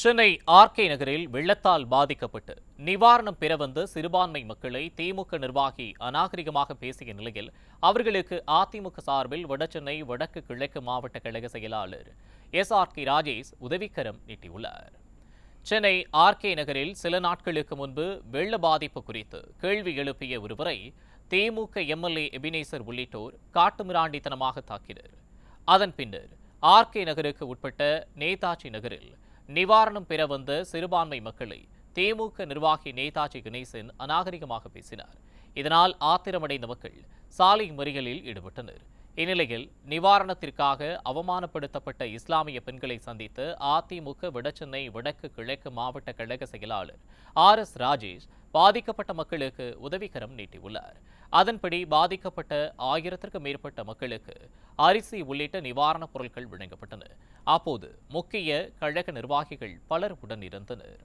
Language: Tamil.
சென்னை ஆர்கே நகரில் வெள்ளத்தால் பாதிக்கப்பட்டு நிவாரணம் பெற வந்த சிறுபான்மை மக்களை திமுக நிர்வாகி அநாகரிகமாக பேசிய நிலையில் அவர்களுக்கு அதிமுக சார்பில் வடசென்னை வடக்கு கிழக்கு மாவட்ட கழக செயலாளர் எஸ் ஆர் கே ராஜேஷ் உதவிக்கரம் நீட்டியுள்ளார். சென்னை ஆர்கே நகரில் சில நாட்களுக்கு முன்பு வெள்ள பாதிப்பு குறித்து கேள்வி எழுப்பிய ஒருவரை திமுக எம்எல்ஏ எபினேசர் உள்ளிட்டோர் காட்டுமிராண்டித்தனமாக தாக்கினர். அதன் பின்னர் ஆர்கே நகருக்கு உட்பட்ட நேதாஜி நகரில் நிவாரணம் பெற வந்த சிறுபான்மை மக்களை திமுக நிர்வாகி நேதாஜி கணேசன் அநாகரிகமாக பேசினார். இதனால் ஆத்திரமடைந்த மக்கள் சாலை மறியலில் ஈடுபட்டனர். இந்நிலையில் நிவாரணத்திற்காக அவமானப்படுத்தப்பட்ட இஸ்லாமிய பெண்களை சந்தித்து அதிமுக விடச்சென்னை வடக்கு கிழக்கு மாவட்ட கழக செயலாளர் ஆர் எஸ் ராஜேஷ் பாதிக்கப்பட்ட மக்களுக்கு உதவிக்கரம் நீட்டியுள்ளார். அதன்படி பாதிக்கப்பட்ட ஆயிரத்திற்கும் மேற்பட்ட மக்களுக்கு அரிசி உள்ளிட்ட நிவாரணப் பொருட்கள் வழங்கப்பட்டன. அப்போது முக்கிய கழக நிர்வாகிகள் பலர் உடனிருந்தனர்.